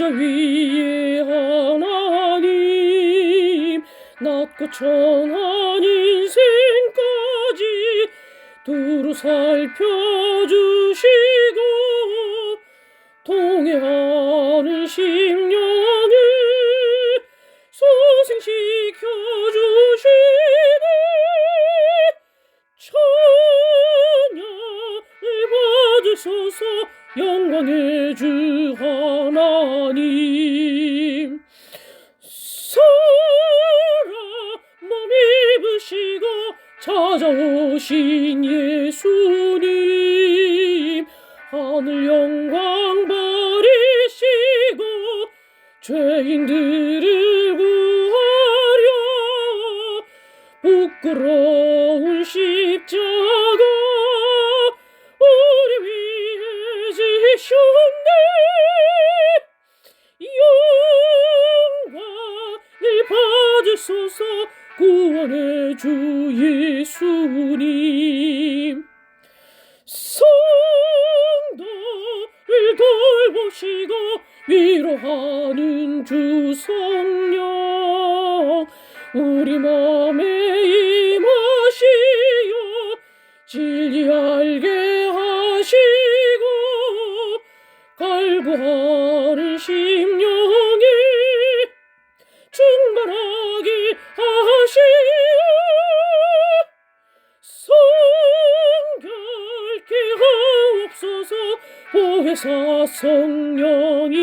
보좌 위에 하나님 낮고 천한 인생까지 두루 살펴주시고 통해하는 심령을 소생시켜주시고 찬양을 받으소서 영광의 주 하 시고 찾아오신 예수님 하늘 영광 버리시고 죄인들을 구하려 부끄러운 십자가 받으소서. 구원의 주 예수님. 성도를 돌보시고 위로하는 주 성령 우리 맘에 임하시어 진리 알게 하시고 갈구하는 심 보혜사 성령이여